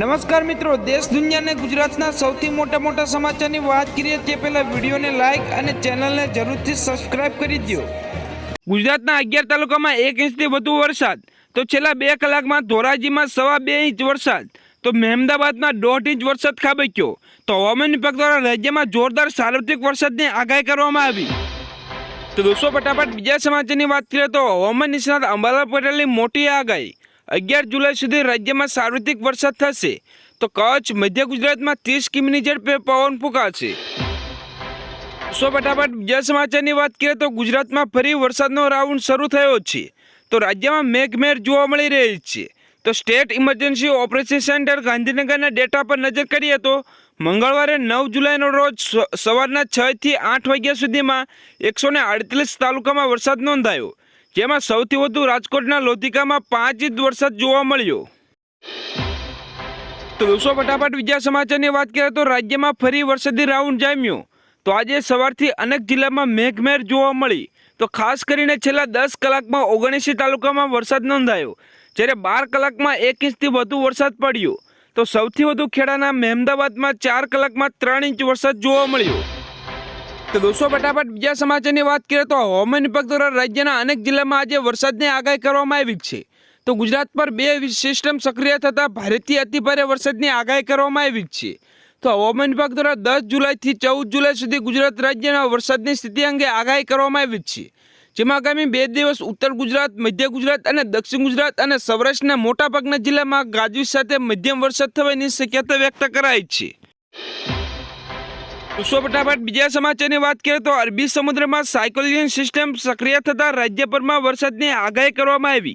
નમસ્કાર મિત્રો, દેશ દુનિયાને ગુજરાતના સૌથી મોટા મોટા સમાચારની વાત કરીએ તે પહેલાં વિડીયોને લાઇક અને ચેનલને જરૂરથી સબસ્ક્રાઇબ કરી દો ગુજરાતના અગિયાર તાલુકામાં એક ઇંચથી વધુ વરસાદ, તો છેલ્લા બે કલાકમાં ધોરાજીમાં સવા બે ઇંચ વરસાદ, તો મહેમદાબાદમાં દોઢ ઇંચ વરસાદ ખાબક્યો. તો હવામાન વિભાગ દ્વારા રાજ્યમાં જોરદાર સાર્વત્રિક વરસાદની આગાહી કરવામાં આવી. તો દોસ્તો, ફટાફટ બીજા સમાચારની વાત કરીએ તો હવામાન નિષ્ણાત અંબાલાલ પટેલની મોટી આગાહી. અગિયાર જુલાઈ સુધી રાજ્યમાં સાર્વત્રિક વરસાદ થશે. તો કચ્છ, મધ્ય ગુજરાતમાં ત્રીસ કિમીની ઝડપે પવન ફૂંકાશે. સો ફટાફટ બીજા સમાચારની વાત કરીએ તો ગુજરાતમાં ફરી વરસાદનો રાઉન્ડ શરૂ થયો છે. તો રાજ્યમાં મેઘમેર જોવા મળી રહી છે. તો સ્ટેટ ઇમરજન્સી ઓપરેશન સેન્ટર ગાંધીનગરના ડેટા પર નજર કરીએ તો મંગળવારે નવ જુલાઈનો રોજ સવારના છથી આઠ વાગ્યા સુધીમાં એકસો તાલુકામાં વરસાદ નોંધાયો. જેમાં સૌથી વધુ રાજકોટના લોધિકામાં પાંચ ઇંચ વરસાદ જોવા મળ્યો. તો દોસ્તો ફટાફટ બીજા સમાચારની વાત કરીએ તો રાજ્યમાં ફરી વરસાદી રાઉન્ડ જામ્યો. તો આજે સવારથી અનેક જિલ્લામાં મેઘમેર જોવા મળી. તો ખાસ કરીને છેલ્લા દસ કલાકમાં ઓગણીસી તાલુકામાં વરસાદ નોંધાયો, જ્યારે બાર કલાકમાં એક ઇંચથી વધુ વરસાદ પડ્યો. તો સૌથી વધુ ખેડાના મહેમદાબાદમાં ચાર કલાકમાં ત્રણ ઇંચ વરસાદ જોવા મળ્યો. તો દોસ્તો, ફટાફટ બીજા સમાચારની વાત કરીએ તો હવામાન વિભાગ દ્વારા રાજ્યના અનેક જિલ્લામાં આજે વરસાદની આગાહી કરવામાં આવી છે. તો ગુજરાત પર બે સિસ્ટમ સક્રિય થતાં ભારેથી અતિભારે વરસાદની આગાહી કરવામાં આવી છે. તો હવામાન વિભાગ દ્વારા દસ જુલાઈથી ચૌદ જુલાઈ સુધી ગુજરાત રાજ્યના વરસાદની સ્થિતિ અંગે આગાહી કરવામાં આવી છે. જેમાં આગામી બે દિવસ ઉત્તર ગુજરાત, મધ્ય ગુજરાત અને દક્ષિણ ગુજરાત અને સૌરાષ્ટ્રના મોટાભાગના જિલ્લામાં ગાજવીજ સાથે મધ્યમ વરસાદ થવાની શક્યતા વ્યક્ત કરાઈ છે. સો ફટાફટ બીજા સમાચારની વાત કરીએ તો અરબી સમુદ્રમાં સાયકોલિયન સિસ્ટમ સક્રિય થતાં રાજ્યભરમાં વરસાદની આગાહી કરવામાં આવી.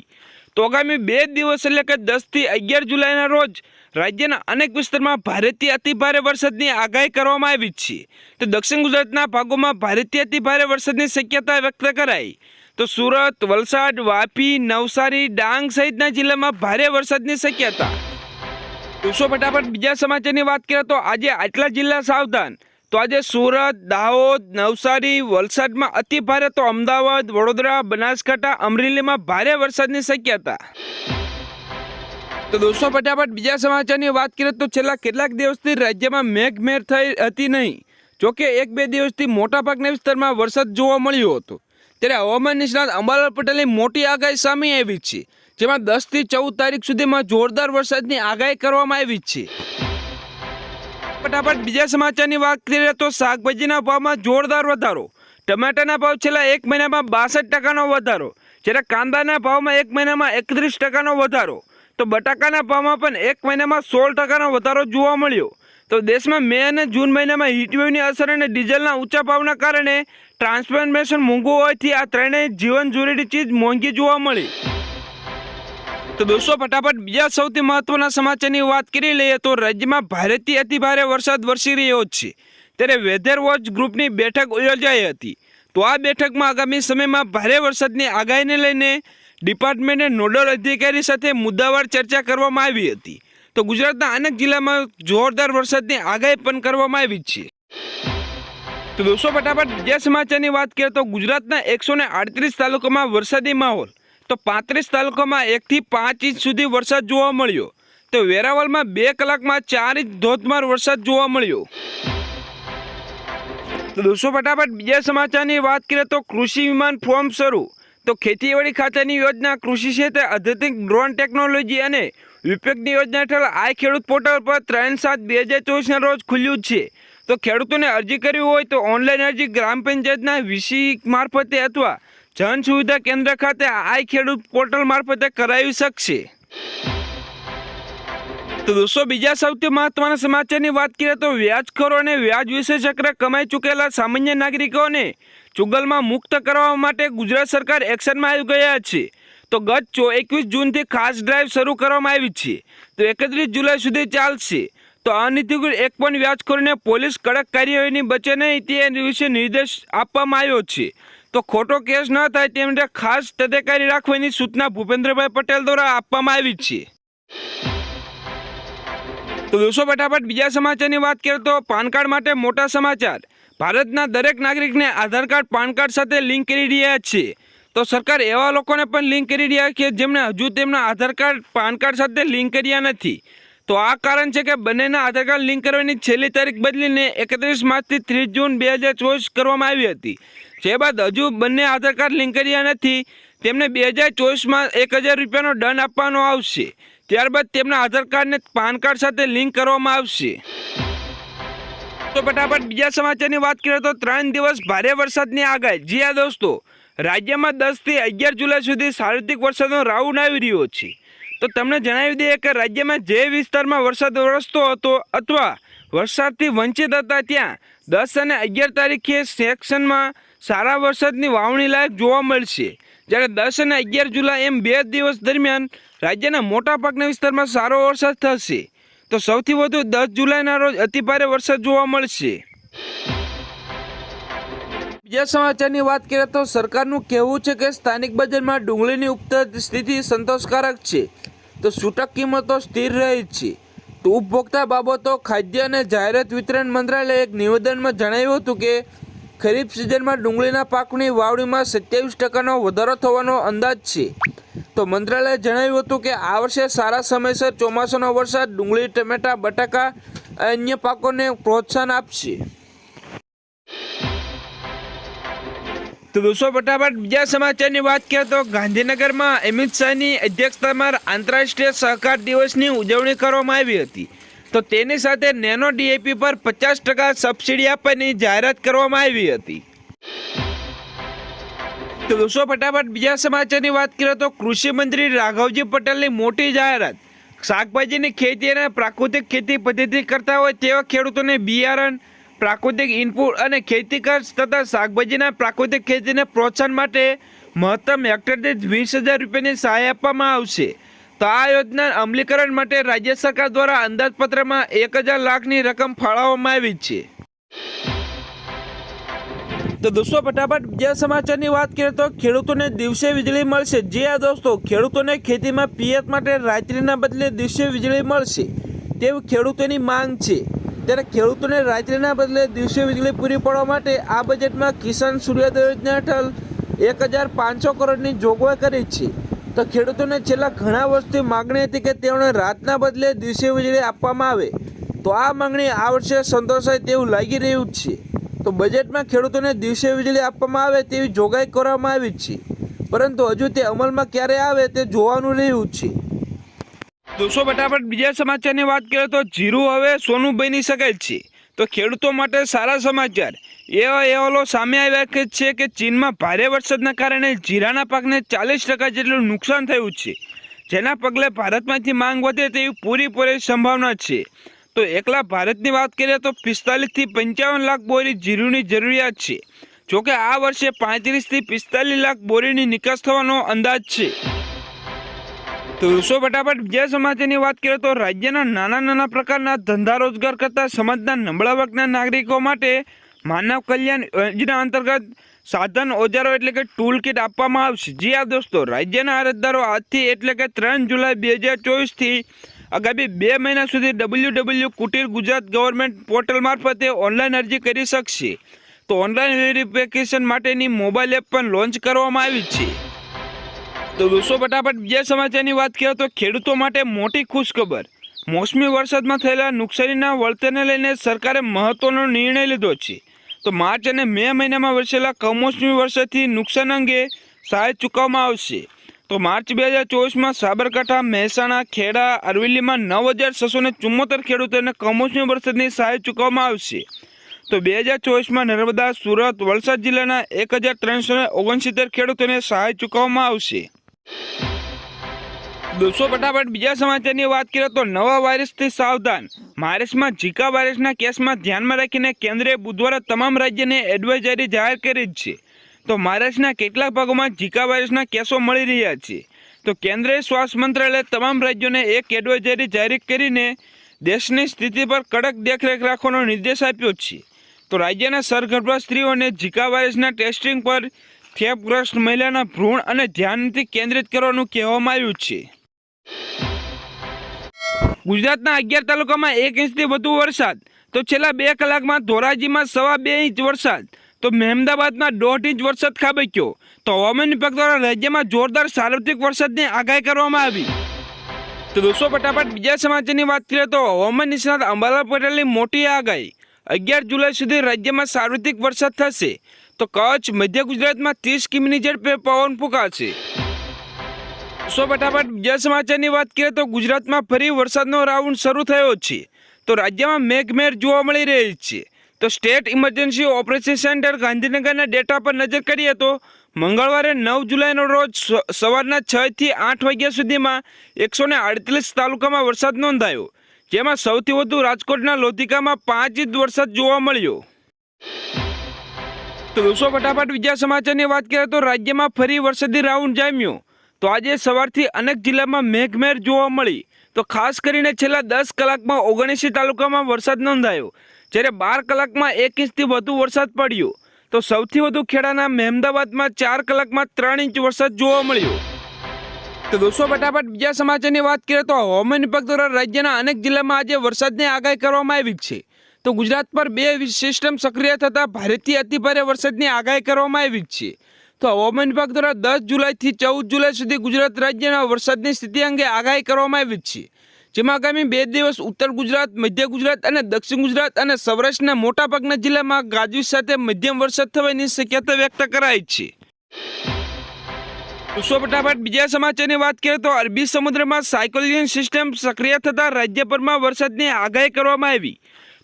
તો આગામી બે દિવસ એટલે કે દસથી અગિયાર જુલાઈના રોજ રાજ્યના અનેક વિસ્તારમાં ભારેથી અતિભારે વરસાદની આગાહી કરવામાં આવી છે. તો દક્ષિણ ગુજરાતના ભાગોમાં ભારેથી અતિભારે વરસાદની શક્યતા વ્યક્ત કરાઈ. તો સુરત, વલસાડ, વાપી, નવસારી, ડાંગ સહિતના જિલ્લામાં ભારે વરસાદની શક્યતા. દોસ્તો ફટાફટ બીજા સમાચારની વાત કરીએ તો આજે આટલા જિલ્લા સાવધાન. તો આજે સુરત, દાહોદ, નવસારી, વલસાડમાં અતિ ભારે તો અમદાવાદ, વડોદરા, બનાસકાંઠા, અમરેલીમાં ભારે વરસાદની શક્યતા. તો દોસ્તો, ફટાફટ બીજા સમાચારની વાત કરીએ તો છેલ્લા કેટલાક દિવસથી રાજ્યમાં મેઘમેર થઈ હતી નહીં. જોકે એક બે દિવસથી મોટાભાગના વિસ્તારમાં વરસાદ જોવા મળ્યો હતો. ત્યારે હવામાન નિષ્ણાત અંબાલાલ પટેલની મોટી આગાહી સામે આવી છે, જેમાં દસથી ચૌદ તારીખ સુધીમાં જોરદાર વરસાદની આગાહી કરવામાં આવી છે. ફટાફટ બીજા સમાચારની વાત કરીએ તો શાકભાજીના ભાવમાં જોરદાર વધારો. ટમાટાના ભાવ છેલ્લા એક મહિનામાં બાસઠ ટકાનો વધારો. જ્યારે કાંદાના ભાવમાં એક મહિનામાં એકત્રીસ ટકાનો વધારો. તો બટાકાના ભાવમાં પણ એક મહિનામાં સોળ ટકાનો વધારો જોવા મળ્યો. તો દેશમાં મે અને જૂન મહિનામાં હીટવેવની અસર અને ડીઝલના ઊંચા ભાવના કારણે ટ્રાન્સફોર્મેશન મોંઘું હોવાથી આ ત્રણેય જીવન જરૂરી ચીજ મોંઘી જોવા મળી. તો દોસ્તો ફટાફટ બીજા સૌથી મહત્વના સમાચારની વાત કરી લઈએ તો રાજ્યમાં ભારેથી અતિભારે વરસાદ વરસી રહ્યો છે. ત્યારે વેધર વોચ ગ્રુપની બેઠક યોજાઈ હતી. તો આ બેઠકમાં આગામી સમયમાં ભારે વરસાદની આગાહીને લઈને ડિપાર્ટમેન્ટે નોડલ અધિકારી સાથે મુદ્દાવાર ચર્ચા કરવામાં આવી હતી. તો ગુજરાતના અનેક જિલ્લામાં જોરદાર વરસાદની આગાહી પણ કરવામાં આવી છે. તો દોસ્તો ફટાફટ બીજા સમાચારની વાત કરીએ તો ગુજરાતના એકસો તાલુકામાં વરસાદી માહોલ તો પાંત્રીસ તાલુકામાં એકથી પાંચ ઇંચ સુધી વરસાદ જોવા મળ્યો. તો વેરાવળમાં બે કલાકમાં ચાર ઇંચ ધોધમાર વરસાદ જોવા મળ્યો. તો દોસ્તો ફટાફટ બીજા સમાચારની વાત કરીએ તો કૃષિ વિમાન ફોર્મ શરૂ. તો ખેતીવાડી ખાતાની યોજના કૃષિ ક્ષેત્રે આધુનિક ડ્રોન ટેકનોલોજી અને વિપેકની યોજના હેઠળ આ ખેડૂત પોર્ટલ પર ત્રણ સાત બે હજાર ચોવીસના રોજ ખુલ્યું છે. તો ખેડૂતોને અરજી કરવી હોય તો ઓનલાઈન અરજી ગ્રામ પંચાયતના વીસી મારફતે અથવા જન સુવિધા કેન્દ્ર ખાતે આ ખેડૂત પોર્ટલ મારફતે કરાવી શકશે તો દોસ્તો, બીજા સૌથી મહત્વના સમાચારની વાત કરીએ તો વ્યાજખોરો અને વ્યાજ વિશેષક્ર કમાઈ ચૂકેલા સામાન્ય નાગરિકોને ચુગલમાં મુક્ત કરવા માટે ગુજરાત સરકાર એક્શનમાં આવી ગયા છે. તો ગત ચો એકવીસ જૂનથી ખાસ ડ્રાઈવ શરૂ કરવામાં આવી છે. તો એકત્રીસ જુલાઈ સુધી ચાલશે. તો અનધિકૃત એક પણ વ્યાજખોરીને પોલીસ કડક કાર્યવાહીની બચે નહીં તે વિશે નિર્દેશ આપવામાં આવ્યો છે. તો ખોટો કેસ ન થાય તે માટે ખાસ તદેકારી રાખવાની સૂચના ભૂપેન્દ્રભાઈ પટેલ દ્વારા આપવામાં આવી છે. તો દોસ્તો ફટાફટ બીજા સમાચારની વાત કરીએ તો પાન કાર્ડ માટે મોટા સમાચાર. ભારતના દરેક નાગરિકને આધાર કાર્ડ, પાન કાર્ડ સાથે લિંક કરી રહ્યા છે. તો સરકાર એવા લોકોને પણ લિંક કરી રહ્યા છે જેમણે હજુ તેમના આધાર કાર્ડ, પાન કાર્ડ સાથે લિંક કર્યા નથી. તો આ કારણ છે કે બંનેના આધાર કાર્ડ લિંક કરવાની છેલ્લી તારીખ બદલીને એકત્રીસ માર્ચથી ત્રીસ જૂન બે હજાર ચોવીસ કરવામાં આવી હતી. જે બાદ હજુ બંને આધાર કાર્ડ લિંક કર્યા નથી, તેમને બે હજાર ચોવીસમાં એક હજાર રૂપિયાનો દંડ આપવાનો આવશે. ત્યારબાદ તેમના આધાર કાર્ડને પાન કાર્ડ સાથે લિંક કરવામાં આવશે. તો ફટાફટ બીજા સમાચારની વાત કરીએ તો ત્રણ દિવસ ભારે વરસાદની આગાહી. જી આ દોસ્તો, રાજ્યમાં દસથી અગિયાર જુલાઈ સુધી સાર્વત્રિક વરસાદનો રાઉન્ડ આવી રહ્યો છે. તો તમને જણાવી દઈએ કે રાજ્યમાં જે વિસ્તારમાં વરસાદ વરસતો હતો અથવા વરસાદથી વંચિત હતા ત્યાં. દસ અને અગિયાર તારીખે સેક્શનમાં સારા વરસાદની વાવણી લાયક જોવા મળશે. જ્યારે દસ અને અગિયાર જુલાઈ એમ બે દિવસ દરમિયાન રાજ્યના મોટાભાગના વિસ્તારમાં સારો વરસાદ થશે. તો સૌથી વધુ દસ જુલાઈના રોજ અતિભારે વરસાદ જોવા મળશે. બીજા સમાચારની વાત કરીએ તો સરકારનું કહેવું છે કે સ્થાનિક બજારમાં ડુંગળીની ઉપજ સ્થિતિ સંતોષકારક છે. તો છૂટક કિંમતો સ્થિર રહી છે. ઉપભોક્તા બાબતો ખાદ્ય અને જાહેરાત વિતરણ મંત્રાલયે એક નિવેદનમાં જણાવ્યું હતું કે, ખરીફ સિઝનમાં ડુંગળીના પાકની વાવણીમાં સત્યાવીસ ટકાનો વધારો થવાનો અંદાજ છે. તો મંત્રાલયે જણાવ્યું હતું કે, આ વર્ષે સારા સમયસર ચોમાસાનો વરસાદ ડુંગળી, ટમેટા, બટાકા અન્ય પાકોને પ્રોત્સાહન આપશે. તો દોસ્તો, ફટાફટ બીજા સમાચારની વાત કરીએ તો ગાંધીનગરમાં અમિત શાહની અધ્યક્ષતામાં આંતરરાષ્ટ્રીય સહકાર દિવસની ઉજવણી કરવામાં આવી હતી. તો તેની સાથે નેનો ડીએપી પર પચાસ ટકા સબસિડી આપવાની જાહેરાત કરવામાં આવી હતી. તો દોસ્તો, ફટાફટ બીજા સમાચારની વાત કરીએ તો કૃષિ મંત્રી રાઘવજી પટેલની મોટી જાહેરાત. શાકભાજીની ખેતી અને પ્રાકૃતિક ખેતી પદ્ધતિ કરતા હોય તેવા ખેડૂતોને બિયારણ પ્રાકૃતિક ઇનપુટ અને ખેતી ખર્ચ તથા શાકભાજીના પ્રાકૃતિક ખેતીને પ્રોત્સાહન માટે મહત્તમ હેક્ટર દીઠ વીસ હજાર રૂપિયાની સહાય આપવામાં આવશે. તો આ યોજના અમલીકરણ માટે રાજ્ય સરકાર દ્વારા અંદાજપત્રમાં એક હજાર લાખની રકમ ફાળવવામાં આવી છે. તો દોસ્તો, ફટાફટ બીજા સમાચારની વાત કરીએ તો ખેડૂતોને દિવસે વીજળી મળશે. જે આ દોસ્તો, ખેડૂતોને ખેતીમાં પિયત માટે રાત્રિના બદલે દિવસે વીજળી મળશે. તેવી ખેડૂતોની માંગ છે. ત્યારે ખેડૂતોને રાત્રિના બદલે દિવસે વીજળી પૂરી પાડવા માટે આ બજેટમાં કિસાન સૂર્યોદય યોજના હેઠળ એક હજાર પાંચસો કરોડની જોગવાઈ કરી છે. તો ખેડૂતોને છેલ્લા ઘણા વર્ષથી માગણી હતી કે તેઓને રાતના બદલે દિવસે વીજળી આપવામાં આવે. તો આ માંગણી આ વર્ષે સંતોષાય તેવું લાગી રહ્યું છે. તો બજેટમાં ખેડૂતોને દિવસે વીજળી આપવામાં આવે તેવી જોગવાઈ કરવામાં આવી છે. પરંતુ હજુ તે અમલમાં ક્યારે આવે તે જોવાનું રહ્યું છે. દોસ્તો, ફટાફટ બીજા સમાચારની વાત કરીએ તો જીરું હવે સોનું બની શકે છે. તો ખેડૂતો માટે સારા સમાચાર. એવા અહેવાલો સામે આવ્યા છે કે ચીનમાં ભારે વરસાદના કારણે જીરાના પાકને ચાલીસ ટકા જેટલું નુકસાન થયું છે. જેના પગલે ભારતમાંથી માંગ વધે તેવી પૂરેપૂરી સંભાવના છે. તો એકલા ભારતની વાત કરીએ તો પિસ્તાલીસથી પંચાવન લાખ બોરી જીરુની જરૂરિયાત છે. જોકે આ વર્ષે પાંત્રીસથી પિસ્તાલીસ લાખ બોરીની નિકાસ થવાનો અંદાજ છે. તો દોસ્તો ફટાફટ બીજા સમાચારની વાત કરીએ તો રાજ્યના નાના નાના પ્રકારના ધંધા રોજગાર કરતા સમાજના નબળા વર્ગના નાગરિકો માટે માનવ કલ્યાણ યોજના અંતર્ગત સાધન, ઓજારો એટલે કે ટૂલ કિટ આપવામાં આવશે. જી આ દોસ્તો, રાજ્યના અરજદારો આજથી એટલે કે ત્રણ જુલાઈ બે હજાર ચોવીસથી આગામી બે મહિના સુધી W W Kutir Gujarat government portal મારફતે ઓનલાઈન અરજી કરી શકશે. તો ઓનલાઈન વેરિફિકેશન માટેની મોબાઈલ એપ પણ લોન્ચ કરવામાં આવી છે. તો દોસ્તો ફટાફટ બીજા સમાચારની વાત કરીએ તો ખેડૂતો માટે મોટી ખુશખબર. મોસમી વરસાદમાં થયેલા નુકસાનીના વળતરને લઈને સરકારે મહત્વનો નિર્ણય લીધો છે. તો માર્ચ અને મે મહિનામાં વરસેલા કમોસમી વરસાદથી નુકસાન અંગે સહાય ચૂકવવામાં આવશે. તો માર્ચ બે હજાર ચોવીસમાં સાબરકાંઠા, મહેસાણા, ખેડા, અરવલ્લીમાં નવ હજાર છસો ને ચુમ્મોતેર ખેડૂતોને કમોસમી વરસાદની સહાય ચૂકવવામાં આવશે. તો બે હજાર ચોવીસમાં નર્મદા, સુરત, વલસાડ જિલ્લાના એક હજાર ત્રણસો ઓગણસિત્તેર ખેડૂતોને સહાય ચૂકવવામાં આવશે. દોસ્તો, ફટાફટ બીજા સમાચારની વાત કરીએ તો નવા વાયરસથી સાવધાન. મહારાષ્ટ્રમાં ઝીકા વાયરસના કેસમાં ધ્યાનમાં રાખીને કેન્દ્રએ બુધવારે તમામ રાજ્યને એડવાઇઝરી જાહેર કરી છે. તો મહારાષ્ટ્રના કેટલાક ભાગોમાં ઝીકા વાયરસના કેસો મળી રહ્યા છે. તો કેન્દ્રીય સ્વાસ્થ્ય મંત્રાલયે તમામ રાજ્યોને એક એડવાઇઝરી જાહેર કરીને દેશની સ્થિતિ પર કડક દેખરેખ રાખવાનો નિર્દેશ આપ્યો છે. તો રાજ્યના સરગર્ભા સ્ત્રીઓને ઝીકા વાયરસના ટેસ્ટિંગ પર ખેપગ્રસ્ત મહિલાના ભ્રૂણ અને ધ્યાનથી કેન્દ્રિત કરવાનું કહેવામાં આવ્યું છે. ગુજરાતના અગિયાર તાલુકામાં એક ઇંચથી વધુ વરસાદ, તો છેલ્લા બે કલાકમાં ધોરાજીમાં સવા બે ઇંચ વરસાદ, તો મહેમદાબાદમાં દોઢ ઇંચ વરસાદ ખાબક્યો. તો હવામાન વિભાગ દ્વારા રાજ્યમાં જોરદાર સાર્વત્રિક વરસાદની આગાહી કરવામાં આવી. તો દોસ્તો, ફટાફટ બીજા સમાચારની વાત કરીએ તો હવામાન નિષ્ણાત અંબાલાલ પટેલની મોટી આગાહી. અગિયાર જુલાઈ સુધી રાજ્યમાં સાર્વત્રિક વરસાદ થશે. તો કચ્છ મધ્ય ગુજરાતમાં ત્રીસ કિમીની ઝડપે પવન ફૂંકાશે. સો ફટાફટ બીજા સમાચારની વાત કરીએ તો ગુજરાતમાં ફરી વરસાદનો રાઉન્ડ શરૂ થયો છે. તો રાજ્યમાં મેઘમેર જોવા મળી રહી છે. તો સ્ટેટ ઇમરજન્સી ઓપરેશન સેન્ટર ગાંધીનગરના ડેટા પર નજર કરીએ તો મંગળવારે નવ જુલાઈનો રોજ સવારના છથી આઠ વાગ્યા સુધીમાં એકસો ને તાલુકામાં વરસાદ નોંધાયો. જેમાં સૌથી વધુ રાજકોટના લોધિકામાં પાંચ ઇંચ વરસાદ જોવા મળ્યો. તો દોસ્તો ફટાફટ બીજા સમાચારની વાત કરીએ તો રાજ્યમાં ફરી વરસાદી રાઉન્ડ જામ્યો. તો આજે સવારથી અનેક જિલ્લામાં મેઘમેર જોવા મળી. તો ખાસ કરીને છેલ્લા દસ કલાકમાં ઓગણીસી તાલુકામાં વરસાદ નોંધાયો. જ્યારે બાર કલાકમાં એક ઇંચથી વધુ વરસાદ પડ્યો. તો સૌથી વધુ ખેડાના મહેમદાબાદમાં ચાર કલાકમાં ત્રણ ઇંચ વરસાદ જોવા મળ્યો. તો દોસ્તો ફટાફટ બીજા સમાચારની વાત કરીએ તો હવામાન વિભાગ દ્વારા રાજ્યના અનેક જિલ્લામાં આજે વરસાદની આગાહી કરવામાં આવી છે. તો ગુજરાત પર બે સિસ્ટમ સક્રિય થતાં ભારતીય અતિભારે વરસાદની આગાહી કરવામાં આવી છે. તો હવામાન વિભાગ દ્વારા દસ જુલાઈથી ચૌદ જુલાઈ સુધી ગુજરાત રાજ્યના વરસાદની સ્થિતિ અંગે આગાહી કરવામાં આવી છે. જેમાં આગામી બે દિવસ ઉત્તર ગુજરાત, મધ્ય ગુજરાત અને દક્ષિણ ગુજરાત અને સૌરાષ્ટ્રના મોટાભાગના જિલ્લામાં ગાજવીજ સાથે મધ્યમ વરસાદ થવાની શક્યતા વ્યક્ત કરાઈ છે. દોસ્તો ફટાફટ બીજા સમાચારની વાત કરીએ તો અરબી સમુદ્રમાં સાયકોલિયન સિસ્ટમ સક્રિય થતાં રાજ્યભરમાં વરસાદની આગાહી કરવામાં આવી.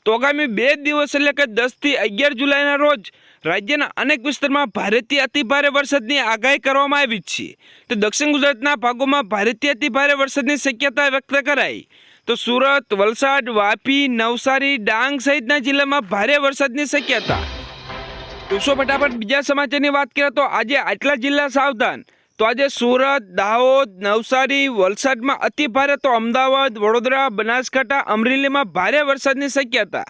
તો આગામી બે દિવસ એટલે કે દસથી અગિયાર જુલાઈના રોજ રાજ્યના અનેક વિસ્તારમાં ભારેથી અતિભારે વરસાદની આગાહી કરવામાં આવી છે. તો દક્ષિણ ગુજરાતના ભાગોમાં ભારેથી અતિભારે વરસાદની શક્યતા વ્યક્ત કરાઈ. તો સુરત, વલસાડ, વાપી, નવસારી, ડાંગ સહિતના જિલ્લામાં ભારે વરસાદની શક્યતા. દોસ્તો ફટાફટ બીજા સમાચારની વાત કરીએ તો આજે આટલા જિલ્લા સાવધાન. તો આજે સુરત, દાહોદ, નવસારી, વલસાડમાં અતિ ભારે તો અમદાવાદ, વડોદરા, બનાસકાંઠા, અમરેલીમાં ભારે વરસાદની શક્યતા.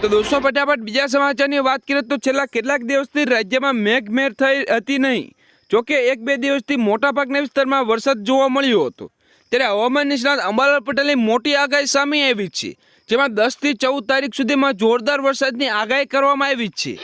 તો દોસ્તો, ફટાફટ બીજા સમાચારની વાત કરીએ તો છેલ્લા કેટલાક દિવસથી રાજ્યમાં મેઘમેર થઈ હતી નહીં. જોકે એક બે દિવસથી મોટાભાગના વિસ્તારમાં વરસાદ જોવા મળ્યો હતો. ત્યારે હવામાન નિષ્ણાત અંબાલાલ પટેલની મોટી આગાહી સામે આવી છે, જેમાં દસથી ચૌદ તારીખ સુધીમાં જોરદાર વરસાદની આગાહી કરવામાં આવી છે.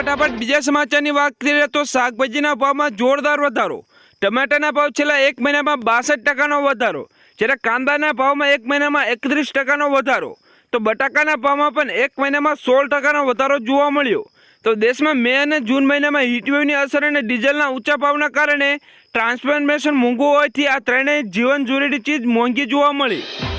ફટાફટ બીજા સમાચારની વાત કરીએ તો શાકભાજીના ભાવમાં જોરદાર વધારો. ટમાટાના ભાવ છેલ્લા એક મહિનામાં બાસઠ ટકાનો વધારો. જ્યારે કાંદાના ભાવમાં એક મહિનામાં એકત્રીસ ટકાનો વધારો. તો બટાકાના ભાવમાં પણ એક મહિનામાં સોળ ટકાનો વધારો જોવા મળ્યો. તો દેશમાં મે અને જૂન મહિનામાં હીટવેવની અસર અને ડીઝલના ઊંચા ભાવના કારણે ટ્રાન્સફોર્મેશન મોંઘું હોવાથી આ ત્રણેય જીવન જરૂરી ચીજ મોંઘી જોવા મળી.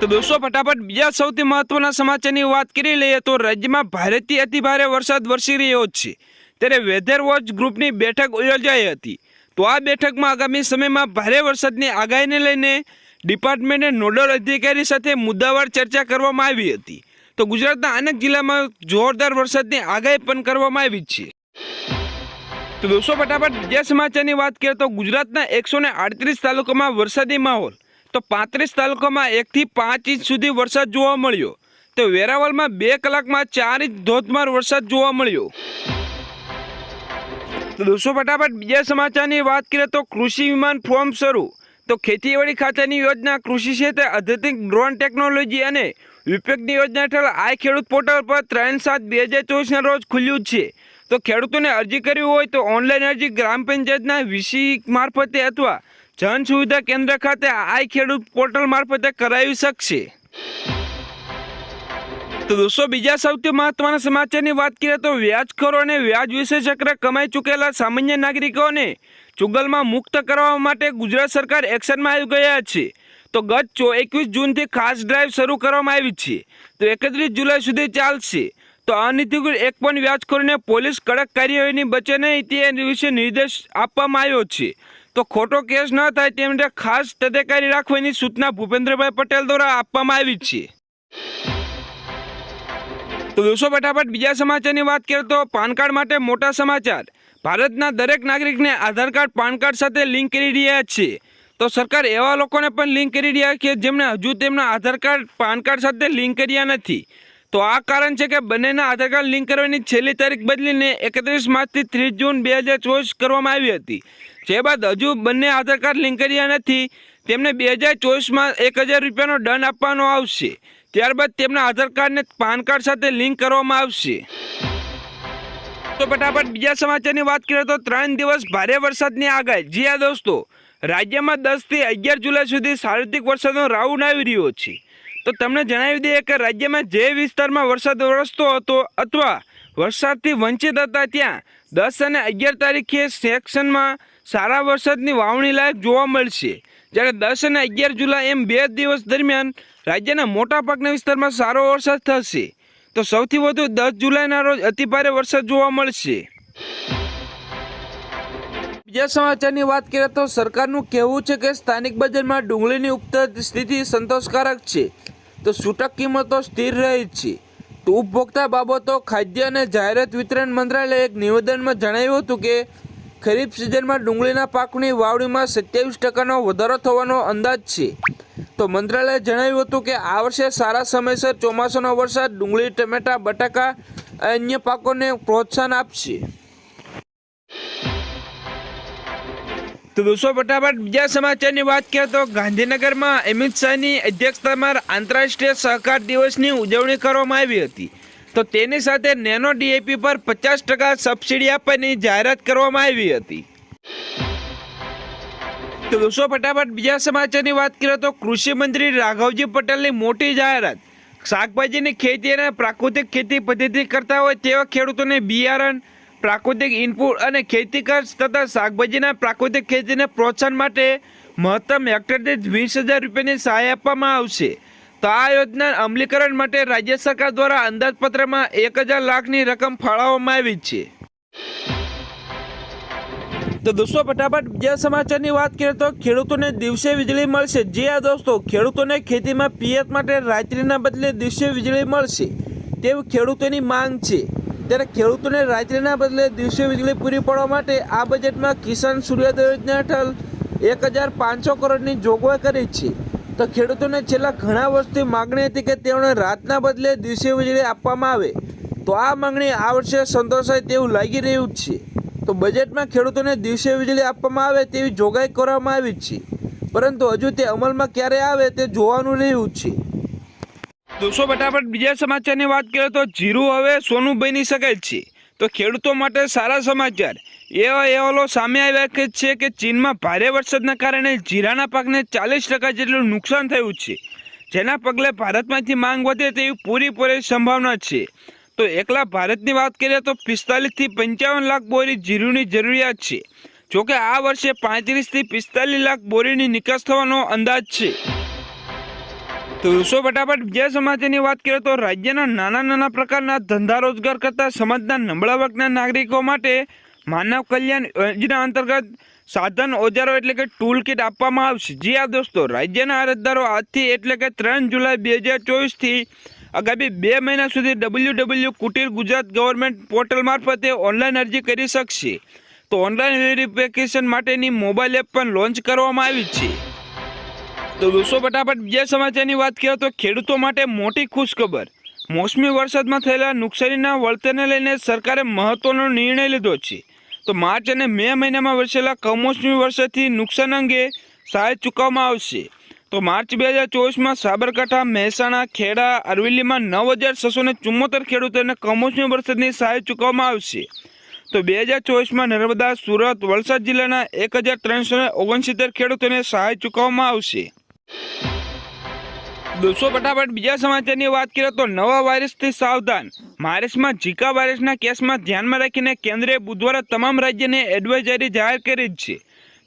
તો દોસ્તો, ફટાફટ બીજા સૌથી મહત્વના સમાચારની વાત કરી લઈએ તો રાજ્યમાં ભારેથી અતિભારે વરસાદ વરસી રહ્યો છે. ત્યારે વેધર વોચ ગ્રુપની બેઠક યોજાઈ હતી. તો આ બેઠકમાં આગામી સમયમાં ભારે વરસાદની આગાહીને લઈને ડિપાર્ટમેન્ટે નોડલ અધિકારી સાથે મુદ્દાવાર ચર્ચા કરવામાં આવી હતી. તો ગુજરાતના અનેક જિલ્લામાં જોરદાર વરસાદની આગાહી પણ કરવામાં આવી છે. તો દોસ્તો, ફટાફટ બીજા સમાચારની વાત કરીએ તો ગુજરાતના એકસો તાલુકામાં વરસાદી માહોલ તો પાંત્રીસ તાલુકામાં એકથી પાંચ ઇંચ સુધી વરસાદ જોવા મળ્યો. તો વેરાવળમાં બે કલાકમાં ચાર ઇંચ ધોધમાર વરસાદ જોવા મળ્યો. તો દોસ્તો ફટાફટ બીજા સમાચારની વાત કરીએ તો કૃષિ વિમાન ફોર્મ શરૂ. તો ખેતીવાડી ખાતાની યોજના કૃષિ ક્ષેત્રે આધુનિક ડ્રોન ટેકનોલોજી અને વિપેકની યોજના હેઠળ આ ખેડૂત પોર્ટલ પર ત્રણ સાત બે હજાર ચોવીસના રોજ ખુલ્યું છે. તો ખેડૂતોને અરજી કરવી હોય તો ઓનલાઈન અરજી ગ્રામ પંચાયતના વીસી મારફતે અથવા જન સુવિધા કેન્દ્ર ખાતે આ ખેડૂત પોર્ટલ મારફતે કરાવી શકશે. તો દોસ્તો, બીજા સૌથી મહત્વના સમાચારની વાત કરીએ તો વ્યાજખોરો અને વ્યાજ વિશે ચક્ર કમાઈ ચૂકેલા સામાન્ય નાગરિકોને ચુગલમાં મુક્ત કરવા માટે ગુજરાત સરકાર એક્શનમાં આવી ગયા છે. તો ગત ચો એકવીસ જૂનથી ખાસ ડ્રાઈવ શરૂ કરવામાં આવી છે. તો એકત્રીસ જુલાઈ સુધી ચાલશે. તો નીતિગુણ એક પણ વ્યાજખોરને પોલીસ કડક કાર્યવાહીની બચે નહીં તે વિશે નિર્દેશ આપવામાં આવ્યો છે. તો ખોટો કેસ ન થાય તે માટે ખાસ તકેદારી રાખવાની સૂચના ભૂપેન્દ્રભાઈ પટેલ દ્વારા આપવામાં આવી છે. તો દોસ્તો, ફટાફટ બીજા સમાચારની વાત કરીએ તો પાન કાર્ડ માટે મોટા સમાચાર. ભારતના દરેક નાગરિકને આધાર કાર્ડ, પાન કાર્ડ સાથે લિંક કરી રહ્યા છે. તો સરકાર એવા લોકોને પણ લિંક કરી રહ્યા છે જેમણે હજુ તેમના આધાર કાર્ડ, પાન કાર્ડ સાથે લિંક કર્યા નથી. તો આ કારણ છે કે બંનેના આધાર કાર્ડ લિંક કરવાની છેલ્લી તારીખ બદલીને એકત્રીસ માર્ચથી ત્રીસ જૂન બે હજાર ચોવીસ કરવામાં આવી હતી. જે બાદ હજુ બંને આધાર કાર્ડ લિંક કર્યા નથી. તેમને બે હજાર ચોવીસમાં એક હજાર રૂપિયાનો દંડ આપવાનો આવશે. ત્યારબાદ તેમના આધાર કાર્ડને પાન કાર્ડ સાથે લિંક કરવામાં આવશે. તો ફટાફટ બીજા સમાચારની વાત કરીએ તો ત્રણ દિવસ ભારે વરસાદની આગાહી. જી હા દોસ્તો, રાજ્યમાં દસથી અગિયાર જુલાઈ સુધી સાર્વત્રિક વરસાદનો રાઉન્ડ આવી રહ્યો છે. તો તમને જણાવી દઈએ કે રાજ્યમાં જે વિસ્તારમાં વરસાદ વરસતો હતો અથવા વરસાદથી વંચિત હતા ત્યાં દસ અને અગિયાર તારીખે સેક્શનમાં સારા વરસાદની વાવણી લાયક જોવા મળશે. જ્યારે દસ અને અગિયાર જુલાઈ એમ બે દિવસ દરમિયાન રાજ્યના મોટાભાગના વિસ્તારમાં સારો વરસાદ થશે. તો સૌથી વધુ દસ જુલાઈના રોજ અતિભારે વરસાદ જોવા મળશે. બીજા સમાચારની વાત કરીએ તો સરકારનું કહેવું છે કે સ્થાનિક બજારમાં ડુંગળીની ઉપત સ્થિતિ સંતોષકારક છે. તો છૂટક કિંમતો સ્થિર રહી છે. ઉપભોક્તા બાબતો, ખાદ્ય અને જાહેરાત વિતરણ મંત્રાલયે એક નિવેદનમાં જણાવ્યું હતું કે, ખરીફ સિઝનમાં ડુંગળીના પાકની વાવણીમાં સત્યાવીસ ટકાનો વધારો થવાનો અંદાજ છે. તો મંત્રાલયે જણાવ્યું હતું કે, આ વર્ષે સારા સમયસર ચોમાસાનો વરસાદ ડુંગળી, ટમેટા, બટાકા અન્ય પાકોને પ્રોત્સાહન આપશે. તો દોસ્તો ફટાફટ બીજા સમાચારની વાત કરીએ તો ગાંધીનગરમાં અમિત શાહની અધ્યક્ષતામાં આંતરરાષ્ટ્રીય સહકાર દિવસની ઉજવણી કરવામાં આવી હતી. તો તેની સાથે નેનો ડીએપી પર પચાસ ટકા સબસિડી આપવાની જાહેરાત કરવામાં આવી હતી. તો દોસ્તો ફટાફટ બીજા સમાચારની વાત કરીએ તો કૃષિ મંત્રી રાઘવજી પટેલની મોટી જાહેરાત. શાકભાજીની ખેતી અને પ્રાકૃતિક ખેતી પદ્ધતિ કરતા હોય તેવા ખેડૂતોને બિયારણ પ્રાકૃતિક ઇનપુટ અને ખેતી ખર્ચ તથા શાકભાજીના પ્રાકૃતિક ખેતીને પ્રોત્સાહન માટે મહત્તમ હેક્ટર દીઠ વીસ હજાર રૂપિયાની સહાય આપવામાં આવશે. તો આ યોજના અમલીકરણ માટે રાજ્ય સરકાર દ્વારા અંદાજપત્રમાં એક હજાર લાખની રકમ ફાળવવામાં આવી છે. તો દોસ્તો, ફટાફટ બીજા સમાચારની વાત કરીએ તો ખેડૂતોને દિવસે વીજળી મળશે. જે આ દોસ્તો, ખેડૂતોને ખેતીમાં પિયત માટે રાત્રિના બદલે દિવસે વીજળી મળશે. તેવી ખેડૂતોની માંગ છે. ત્યારે ખેડૂતોને રાત્રિના બદલે દિવસે વીજળી પૂરી પાડવા માટે આ બજેટમાં કિસાન સૂર્યોદય યોજના હેઠળ એક હજાર પાંચસો કરોડની જોગવાઈ કરી છે. તો ખેડૂતોને છેલ્લા ઘણા વર્ષથી માગણી હતી કે તેઓને રાતના બદલે દિવસે વીજળી આપવામાં આવે. તો આ માંગણી આ વર્ષે સંતોષાય તેવું લાગી રહ્યું છે. તો બજેટમાં ખેડૂતોને દિવસે વીજળી આપવામાં આવે તેવી જોગવાઈ કરવામાં આવી છે. પરંતુ હજુ તે અમલમાં ક્યારે આવે તે જોવાનું રહ્યું છે. દોસ્તો, ફટાફટ બીજા સમાચારની વાત કરીએ તો જીરું હવે સોનું બની શકે છે. તો ખેડૂતો માટે સારા સમાચાર. એવા અહેવાલો સામે આવ્યા છે કે ચીનમાં ભારે વરસાદના કારણે જીરાના પાકને ચાલીસ ટકા જેટલું નુકસાન થયું છે. જેના પગલે ભારતમાંથી માંગ વધે તેવી પૂરેપૂરી સંભાવના છે. તો એકલા ભારતની વાત કરીએ તો પિસ્તાલીસથી પંચાવન લાખ બોરી જીરુની જરૂરિયાત છે. જોકે આ વર્ષે પાંત્રીસથી પિસ્તાલીસ લાખ બોરીની નિકાસ થવાનો અંદાજ છે. તો દોસ્તો ફટાફટ બીજા સમાચારની વાત કરીએ તો રાજ્યના નાના નાના પ્રકારના ધંધા રોજગાર કરતા સમાજના નબળા વર્ગના નાગરિકો માટે માનવ કલ્યાણ યોજના અંતર્ગત સાધન, ઓજારો એટલે કે ટૂલ કિટ આપવામાં આવશે. જી આ દોસ્તો, રાજ્યના અરજદારો આજથી એટલે કે ત્રણ જુલાઈ બે હજાર ચોવીસથી આગામી બે મહિના સુધી W W Kutir Gujarat government portal મારફતે ઓનલાઈન અરજી કરી શકશે. તો ઓનલાઈન વેરિફિકેશન માટેની મોબાઈલ એપ પણ લોન્ચ કરવામાં આવી છે. તો દોસ્તો ફટાફટ બીજા સમાચારની વાત કરીએ તો ખેડૂતો માટે મોટી ખુશખબર. મોસમી વરસાદમાં થયેલા નુકસાનીના વળતરને લઈને સરકારે મહત્વનો નિર્ણય લીધો છે. તો માર્ચ અને મે મહિનામાં વરસેલા કમોસમી વરસાદથી નુકસાન અંગે સહાય ચૂકવવામાં આવશે. તો માર્ચ બે હજાર ચોવીસમાં સાબરકાંઠા, મહેસાણા, ખેડા, અરવલ્લીમાં નવ હજાર છસો ને ચુમ્મોતેર ખેડૂતોને કમોસમી વરસાદની સહાય ચૂકવવામાં આવશે. તો બે હજાર ચોવીસમાં નર્મદા, સુરત, વલસાડ જિલ્લાના એક હજાર ત્રણસો ને ઓગણસિત્તેર ખેડૂતોને સહાય ચૂકવવામાં આવશે. દોસ્તો, ફટાફટ બીજા સમાચારની વાત કરીએ તો નવા વાયરસથી સાવધાન. મહારાષ્ટ્રમાં ઝીકા વાયરસના કેસમાં ધ્યાનમાં રાખીને કેન્દ્રએ બુધવારે તમામ રાજ્યને એડવાઇઝરી જાહેર કરી છે.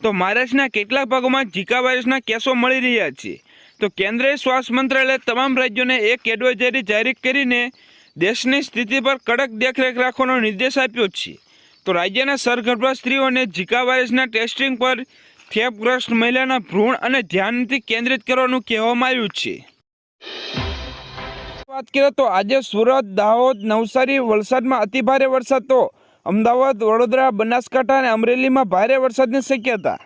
તો મહારાષ્ટ્રના કેટલાક ભાગોમાં ઝીકા વાયરસના કેસો મળી રહ્યા છે. તો કેન્દ્રીય સ્વાસ્થ્ય મંત્રાલયે તમામ રાજ્યોને એક એડવાઇઝરી જાહેર કરીને દેશની સ્થિતિ પર કડક દેખરેખ રાખવાનો નિર્દેશ આપ્યો છે. તો રાજ્યના સરગર્ભા સ્ત્રીઓને ઝીકા વાયરસના ટેસ્ટિંગ પર ખેપગ્રસ્ત મહિલાના ભ્રૂણ અને ધ્યાનથી કેન્દ્રિત કરવાનું કહેવામાં આવ્યું છે. વાત કરીએ તો આજે સુરત, દાહોદ, નવસારી, વલસાડમાં અતિભારે વરસાદ તો અમદાવાદ, વડોદરા, બનાસકાંઠા અને અમરેલીમાં ભારે વરસાદની શક્યતા.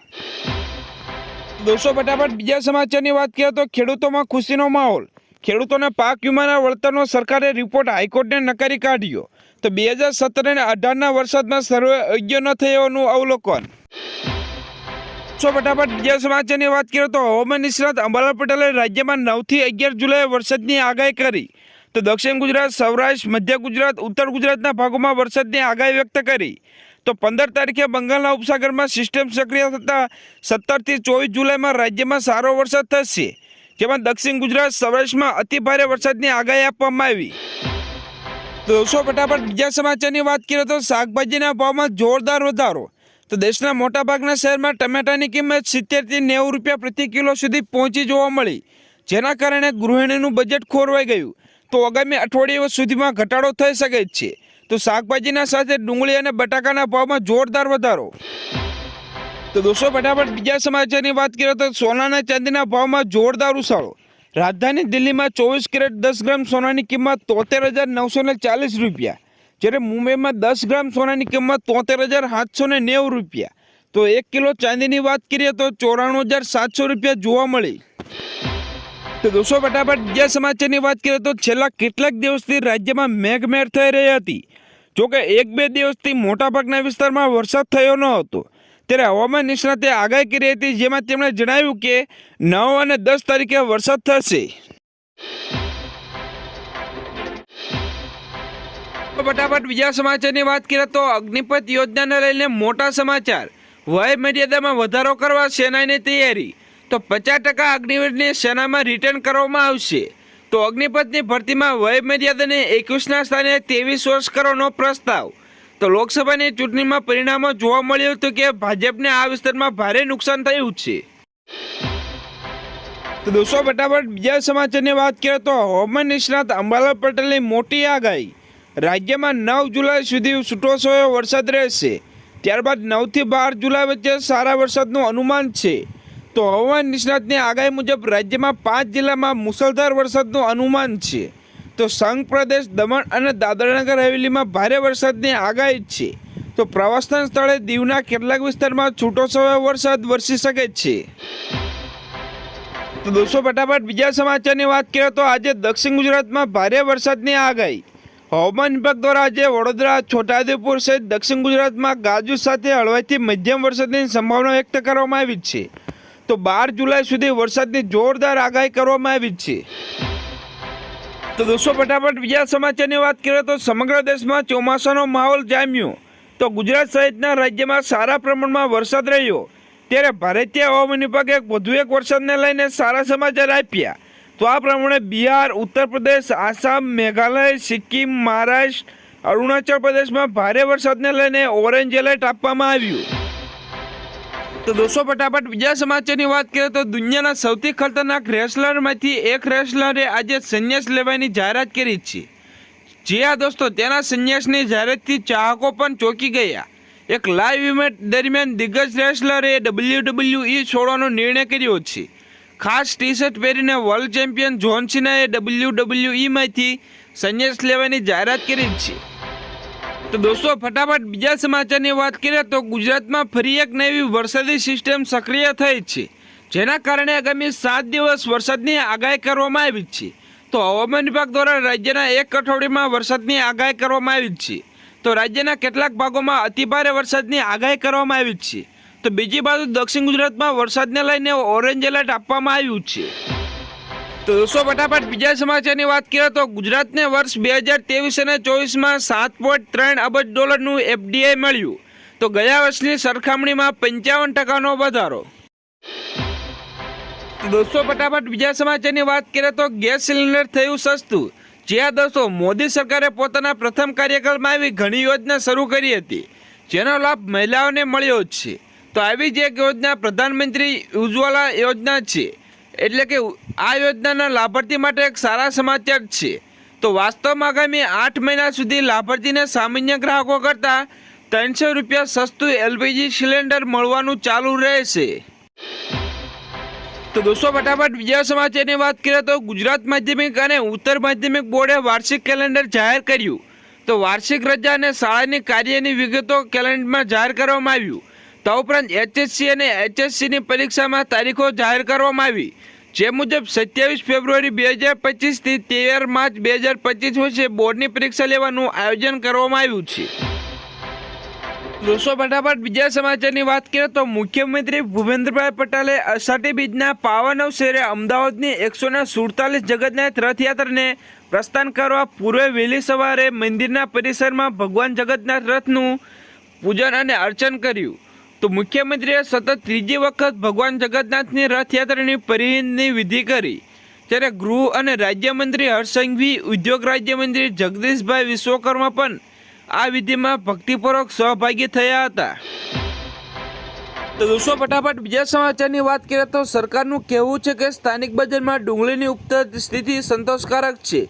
દોસ્તો, ફટાફટ બીજા સમાચારની વાત કરીએ તો ખેડૂતોમાં ખુશીનો માહોલ. ખેડૂતોને પાક વીમાના વળતરનો સરકારે રિપોર્ટ હાઈકોર્ટને નકારી કાઢ્યો. તો બે હજાર સત્તર અને અઢારના વરસાદમાં સર્વે યોગ્ય ન થયાનું અવલોકન. સો ફટાફટ બીજા સમાચારની વાત કરીએ તો હવામાન નિષ્ણાત અંબાલાલ પટેલે રાજ્યમાં નવથી અગિયાર જુલાઈ વરસાદની આગાહી કરી. તો દક્ષિણ ગુજરાત, સૌરાષ્ટ્ર, મધ્ય ગુજરાત, ઉત્તર ગુજરાતના ભાગોમાં વરસાદની આગાહી વ્યક્ત કરી. તો પંદર તારીખે બંગાળના ઉપસાગરમાં સિસ્ટમ સક્રિય થતાં સત્તરથી ચોવીસ જુલાઈમાં રાજ્યમાં સારો વરસાદ થશે. જેમાં દક્ષિણ ગુજરાત, સૌરાષ્ટ્રમાં અતિભારે વરસાદની આગાહી આપવામાં આવી. તો દોસ્તો, ફટાફટ બીજા સમાચારની વાત કરીએ તો શાકભાજીના ભાવમાં જોરદાર વધારો. તો દેશના મોટાભાગના શહેરમાં ટમેટાની કિંમત સિત્તેરથી નેવું રૂપિયા પ્રતિ કિલો સુધી પહોંચી જોવા મળી. જેના કારણે ગૃહિણીનું બજેટ ખોરવાઈ ગયું. તો આગામી અઠવાડિયા સુધીમાં ઘટાડો થઈ શકે જ છે. તો શાકભાજીના સાથે ડુંગળી અને બટાકાના ભાવમાં જોરદાર વધારો. તો દોસ્તો, ફટાફટ બીજા સમાચારની વાત કરીએ તો સોનાના ચાંદીના ભાવમાં જોરદાર ઉછાળો. રાજધાની દિલ્હીમાં ચોવીસ કેરેટ દસ ગ્રામ સોનાની કિંમત તોતેર હજાર નવસો ચાલીસ રૂપિયા. જ્યારે મુંબઈમાં દસ ગ્રામ સોનાની કિંમત તોતેર હજાર સાતસો ને નેવું રૂપિયા. તો એક કિલો ચાંદીની વાત કરીએ તો ચોરાણું હજાર સાતસો રૂપિયા જોવા મળી. તો દોસ્તો ફટાફટ બીજા સમાચારની વાત કરીએ તો છેલ્લા કેટલાક દિવસથી રાજ્યમાં મેઘમેર થઈ રહી હતી. જોકે એક બે દિવસથી મોટાભાગના વિસ્તારમાં વરસાદ થયો ન હતો ત્યારે હવામાન નિષ્ણાતે આગાહી કરી હતી, જેમાં તેમણે જણાવ્યું કે નવ અને દસ તારીખે વરસાદ થશે. ફટાફટ બીજા સમાચારની વાત કરીએ તો અગ્નિપથ યોજનાને લઈને મોટા સમાચાર. વય મર્યાદામાં વધારો કરવા સેનાની તૈયારી. તો પચાસ ટકા અગ્નિવીરની સેનામાં રિટર્ન કરવામાં આવશે. તો અગ્નિપથની ભરતીમાં વય મર્યાદાને એકવીસના સ્થાને ત્રેવીસ વર્ષ કરવાનો પ્રસ્તાવ. તો લોકસભાની ચૂંટણીમાં પરિણામો જોવા મળ્યું હતું કે ભાજપને આ વિસ્તારમાં ભારે નુકસાન થયું છે. તો દોસ્તો, ફટાફટ બીજા સમાચારની વાત કરીએ તો હવામાન નિષ્ણાત અંબાલાલ પટેલની મોટી આગાહી. રાજ્યમાં નવ જુલાઈ સુધી છૂટોછવાયો વરસાદ રહેશે. ત્યારબાદ નવથી બાર જુલાઈ વચ્ચે સારા વરસાદનું અનુમાન છે. તો હવામાન નિષ્ણાતની આગાહી મુજબ રાજ્યમાં પાંચ જિલ્લામાં મુસળધાર વરસાદનું અનુમાન છે. તો સંઘ, પ્રદેશ, દમણ અને દાદરાનગર હવેલીમાં ભારે વરસાદની આગાહી છે. તો પ્રવાસન સ્થળે દીવના કેટલાક વિસ્તારમાં છૂટોછવાયો વરસાદ વરસી શકે છે. તો દોસ્તો, ફટાફટ બીજા સમાચારની વાત કરીએ તો આજે દક્ષિણ ગુજરાતમાં ભારે વરસાદની આગાહી. હવામાન વિભાગ દ્વારા આજે વડોદરા, છોટાઉદેપુર સહિત દક્ષિણ ગુજરાતમાં ગાજુ સાથે હળવાથી મધ્યમ વરસાદની સંભાવના વ્યક્ત કરવામાં આવી છે. તો બાર જુલાઈ સુધી વરસાદની જોરદાર આગાહી કરવામાં આવી છે. તો દોસ્તો, ફટાફટ બીજા સમાચારની વાત કરીએ તો સમગ્ર દેશમાં ચોમાસાનો માહોલ જામ્યો. તો ગુજરાત સહિતના રાજ્યમાં સારા પ્રમાણમાં વરસાદ રહ્યો. ત્યારે ભારતીય હવામાન વિભાગે વધુ એક વરસાદને લઈને સારા સમાચાર આપ્યા. તો આ પ્રમાણે બિહાર, ઉત્તર પ્રદેશ, આસામ, મેઘાલય, સિક્કિમ, મહારાષ્ટ્ર, અરુણાચલ પ્રદેશમાં ભારે વરસાદને લઈને ઓરેન્જ એલર્ટ આપવામાં આવ્યું. તો દોસ્તો, ફટાફટ બીજા સમાચારની વાત કરીએ તો દુનિયાના સૌથી ખતરનાક રેસલરમાંથી એક રેસલરે આજે સંન્યાસ લેવાની જાહેરાત કરી છે. જે આ દોસ્તો, તેના સંન્યાસની જાહેરાતથી ચાહકો પણ ચોંકી ગયા. એક લાઈવ ઇવેન્ટ દરમિયાન દિગ્ગજ રેસલરે ડબલ્યુ ડબલ્યુ ઈ છોડવાનો નિર્ણય કર્યો છે. ખાસ ટી શર્ટ પહેરીને વર્લ્ડ ચેમ્પિયન જોન સિનાએ ડબલ્યુ ડબલ્યુ ઈમાંથી સંન્યાસ લેવાની જાહેરાત કરી છે. તો દોસ્તો, ફટાફટ બીજા સમાચારની વાત કરીએ તો ગુજરાતમાં ફરી એક નવી વરસાદી સિસ્ટમ સક્રિય થઈ છે, જેના કારણે આગામી સાત દિવસ વરસાદની આગાહી કરવામાં આવી છે. તો હવામાન વિભાગ દ્વારા રાજ્યના એક અઠવાડિયામાં વરસાદની આગાહી કરવામાં આવી છે. તો રાજ્યના કેટલાક ભાગોમાં અતિભારે વરસાદની આગાહી કરવામાં આવી છે. તો બીજી બાજુ દક્ષિણ ગુજરાતમાં વરસાદને લઈને ઓરેન્જ એલર્ટ આપવામાં આવ્યું છે. તો દોસ્તો, ફટાફટ બીજા સમાચારની વાત કરીએ તો ગુજરાતને વર્ષ બે હજાર ત્રેવીસ અને ચોવીસમાં સાત પોઈન્ટ ત્રણ અબજ ડોલરનું એફડીઆઈ મળ્યું. તો ગયા વર્ષની સરખામણીમાં પંચાવન ટકાનો વધારો. દોસ્તો, ફટાફટ બીજા સમાચારની વાત કરીએ તો ગેસ સિલિન્ડર થયું સસ્તું. જ્યાં દોસ્તો, મોદી સરકારે પોતાના પ્રથમ કાર્યકાળમાં આવી ઘણી યોજના શરૂ કરી હતી. જેનો લાભ મહિલાઓને મળ્યો જ છે. તો આવી જ એક યોજના પ્રધાનમંત્રી ઉજ્જવલા યોજના છે. એટલે કે આ યોજનાના લાભાર્થી માટે એક સારા સમાચાર છે. તો વાસ્તવમાં આગામી આઠ મહિના સુધી લાભાર્થીને સામાન્ય ગ્રાહકો કરતાં ત્રણસો રૂપિયા સસ્તું એલપીજી સિલિન્ડર મળવાનું ચાલુ રહેશે. તો દોસ્તો, ફટાફટ બીજા સમાચારની વાત કરીએ તો ગુજરાત માધ્યમિક અને ઉત્તર માધ્યમિક બોર્ડે વાર્ષિક કેલેન્ડર જાહેર કર્યું. તો વાર્ષિક રજા અને શાળાની કાર્યની વિગતો કેલેન્ડરમાં જાહેર કરવામાં આવ્યું. તો ઉપરાંત એચએસસી અને એચએસસીની પરીક્ષામાં તારીખો જાહેર કરવામાં આવી. જે મુજબ સત્યાવીસ ફેબ્રુઆરી બે હજાર પચીસથી તેર માર્ચ બે હજાર પચીસ વચ્ચે બોર્ડની પરીક્ષા લેવાનું આયોજન કરવામાં આવ્યું છે. દોસ્તો, ફટાફટ બીજા સમાચારની વાત કરીએ તો મુખ્યમંત્રી ભૂપેન્દ્રભાઈ પટેલે અષાઢી બીજના પાવન અવસરે અમદાવાદની એકસો ને સુડતાલીસ જગતનાથ રથયાત્રાને પ્રસ્થાન કરવા પૂર્વે વહેલી સવારે મંદિરના પરિસરમાં ભગવાન જગન્નાથ રથનું પૂજન અને અર્ચન કર્યું. તો મુખ્યમંત્રીએ સતત ત્રીજી વખત ભગવાન જગન્નાથની રથયાત્રાની પરિવહનની વિધિ કરી. ત્યારે ગૃહ અને રાજ્યમંત્રી હર્ષસંઘવી ઉદ્યોગ રાજ્યમંત્રી જગદીશભાઈ વિશ્વકર્મા પણ આ વિધિમાં ભક્તિપૂર્વક સહભાગી થયા હતા. તો દોસ્તો, ફટાફટ બીજા સમાચારની વાત કરીએ તો સરકારનું કહેવું છે કે સ્થાનિક બજારમાં ડુંગળીની ઉપજ સ્થિતિ સંતોષકારક છે.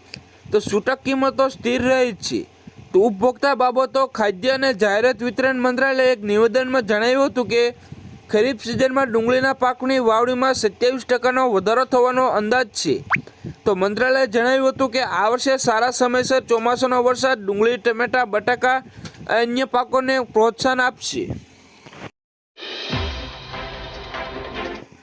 તો છૂટક કિંમતો સ્થિર રહી છે. ઉપભોક્તા બાબતો ખાદ્ય અને જાહેરાત વિતરણ મંત્રાલયે એક નિવેદનમાં જણાવ્યું હતું કે, ખરીફ સિઝનમાં ડુંગળીના પાકની વાવણીમાં સત્યાવીસ ટકાનો વધારો થવાનો અંદાજ છે. તો મંત્રાલયે જણાવ્યું હતું કે, આ વર્ષે સારા સમયસર ચોમાસાનો વરસાદ ડુંગળી, ટમેટા, બટાકા અને અન્ય પાકોને પ્રોત્સાહન આપશે.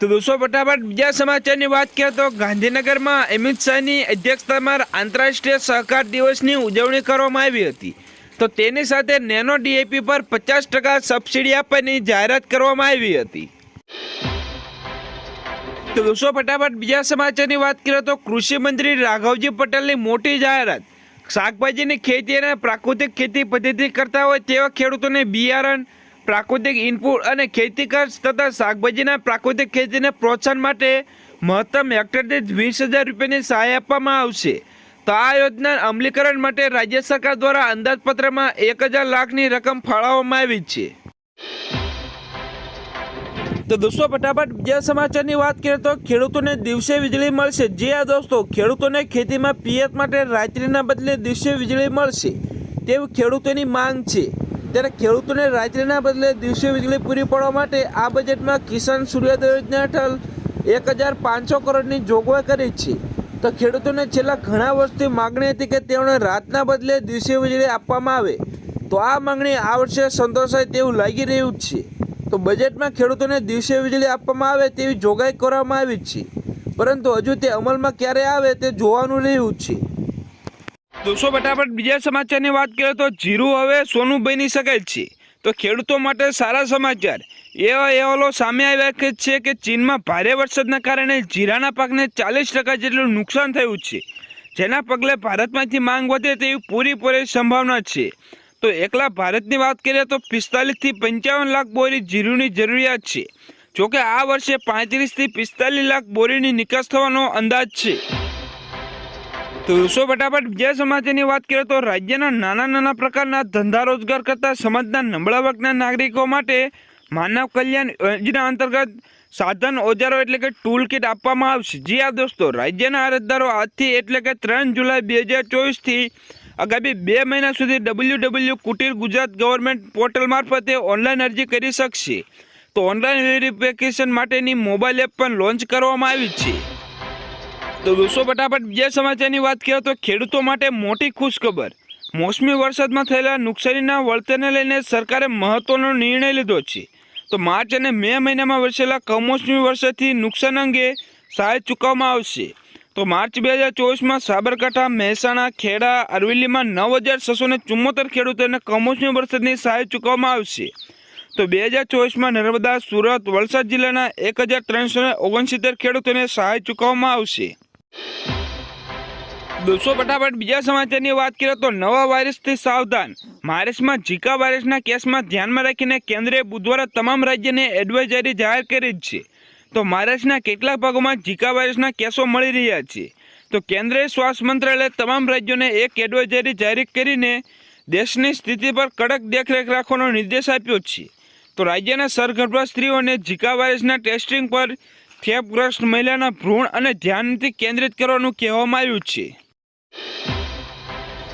તો દોસ્તો ફટાફટ બીજા સમાચારની વાત કરીએ તો ગાંધીનગરમાં અમિત શાહની અધ્યક્ષતામાં આંતરરાષ્ટ્રીય સહકાર દિવસની ઉજવણી કરવામાં આવી હતી. તો તેની સાથે નેનો ડીએપી પર પચાસ ટકા સબસિડી આપવાની જાહેરાત કરવામાં આવી હતી. તો દોસ્તો ફટાફટ બીજા સમાચારની વાત કરીએ તો કૃષિ મંત્રી રાઘવજી પટેલની મોટી જાહેરાત. શાકભાજીની ખેતી અને પ્રાકૃતિક ખેતી પદ્ધતિ કરતા હોય તેવા ખેડૂતોને બિયારણ પ્રાકૃતિક ઇનપુટ અને ખેતી ખર્ચ તથા શાકભાજીના પ્રાકૃતિક ખેતીને પ્રોત્સાહન માટે મહત્તમ હેક્ટર દીઠ વીસ હજાર રૂપિયાની સહાય આપવામાં આવશે. તો આ યોજના અમલીકરણ માટે રાજ્ય સરકાર દ્વારા અંદાજપત્રમાં એક હજાર લાખની રકમ ફાળવવામાં આવી છે. તો દોસ્તો, ફટાફટ બીજા સમાચારની વાત કરીએ તો ખેડૂતોને દિવસે વીજળી મળશે. જે આ દોસ્તો, ખેડૂતોને ખેતીમાં પિયત માટે રાત્રિના બદલે દિવસે વીજળી મળશે. તેવી ખેડૂતોની માંગ છે. ત્યારે ખેડૂતોને રાત્રિના બદલે દિવસે વીજળી પૂરી પાડવા માટે આ બજેટમાં કિસાન સૂર્યોદય યોજના હેઠળ એક હજાર પાંચસો કરોડની જોગવાઈ કરી છે. તો ખેડૂતોને છેલ્લા ઘણા વર્ષથી માગણી હતી કે તેઓને રાતના બદલે દિવસે વીજળી આપવામાં આવે. તો આ માંગણી આ વર્ષે સંતોષાય તેવું લાગી રહ્યું છે. તો બજેટમાં ખેડૂતોને દિવસે વીજળી આપવામાં આવે તેવી જોગવાઈ કરવામાં આવી છે. પરંતુ હજુ તે અમલમાં ક્યારે આવે તે જોવાનું રહ્યું છે. દોસ્તો, ફટાફટ બીજા સમાચારની વાત કરીએ તો જીરું હવે સોનું બની શકે છે. તો ખેડૂતો માટે સારા સમાચાર. એવા અહેવાલો સામે આવ્યા છે કે ચીનમાં ભારે વરસાદના કારણે જીરાના પાકને ચાલીસ ટકા જેટલું નુકસાન થયું છે. જેના પગલે ભારતમાંથી માંગ વધે તેવી પૂરેપૂરી સંભાવના છે. તો એકલા ભારતની વાત કરીએ તો પિસ્તાલીસથી પંચાવન લાખ બોરી જીરુંની જરૂરિયાત છે. જોકે આ વર્ષે પાંત્રીસથી પિસ્તાલીસ લાખ બોરીની નિકાસ થવાનો અંદાજ છે. તો દોસ્તો ફટાફટ બીજા સમાચારની વાત કરીએ તો રાજ્યના નાના નાના પ્રકારના ધંધા રોજગાર કરતા સમાજના નબળા વર્ગના નાગરિકો માટે માનવ કલ્યાણ યોજના અંતર્ગત સાધન, ઓજારો એટલે કે ટૂલ કિટ આપવામાં આવશે. જી આ દોસ્તો, રાજ્યના અરજદારો આજથી એટલે કે ત્રણ જુલાઈ બે હજાર ચોવીસથી આગામી બે મહિના સુધી W W Kutir Gujarat government portal મારફતે ઓનલાઈન અરજી કરી શકશે. તો ઓનલાઈન વેરિફિકેશન માટેની મોબાઈલ એપ પણ લોન્ચ કરવામાં આવી છે. તો દોસ્તો ફટાફટ બીજા સમાચારની વાત કરીએ તો ખેડૂતો માટે મોટી ખુશખબર. મોસમી વરસાદમાં થયેલા નુકસાનીના વળતરને લઈને સરકારે મહત્વનો નિર્ણય લીધો છે. તો માર્ચ અને મે મહિનામાં વરસેલા કમોસમી વરસાદથી નુકસાન અંગે સહાય ચૂકવવામાં આવશે. તો માર્ચ બે હજાર ચોવીસમાં સાબરકાંઠા, મહેસાણા, ખેડા, અરવલ્લીમાં નવ હજાર છસો ને ચુમ્મોતેર ખેડૂતોને કમોસમી વરસાદની સહાય ચૂકવવામાં આવશે. તો બે હજાર ચોવીસમાં નર્મદા, સુરત, વલસાડ જિલ્લાના એક હજાર ત્રણસો ને ઓગણસિત્તેર ખેડૂતોને સહાય ચૂકવવામાં આવશે. દોસ્તો, ફટાફટ બીજા સમાચારની વાત કરીએ તો નવા વાયરસથી સાવધાન. મહારાષ્ટ્રમાં ઝીકા વાયરસના કેસમાં ધ્યાનમાં રાખીને કેન્દ્રએ બુધવારે તમામ રાજ્યને એડવાઇઝરી જાહેર કરી છે. તો મહારાષ્ટ્રના કેટલાક ભાગોમાં ઝીકા વાયરસના કેસો મળી રહ્યા છે. તો કેન્દ્રીય સ્વાસ્થ્ય મંત્રાલયે તમામ રાજ્યોને એક એડવાઇઝરી જાહેર કરીને દેશની સ્થિતિ પર કડક દેખરેખ રાખવાનો નિર્દેશ આપ્યો છે. તો રાજ્યના સરગર્ભા સ્ત્રીઓને ઝીકા વાયરસના ટેસ્ટિંગ પર ખેપગ્રસ્ત મહિલાના ભ્રૂણ અને ધ્યાનથી કેન્દ્રિત કરવાનું કહેવામાં આવ્યું છે.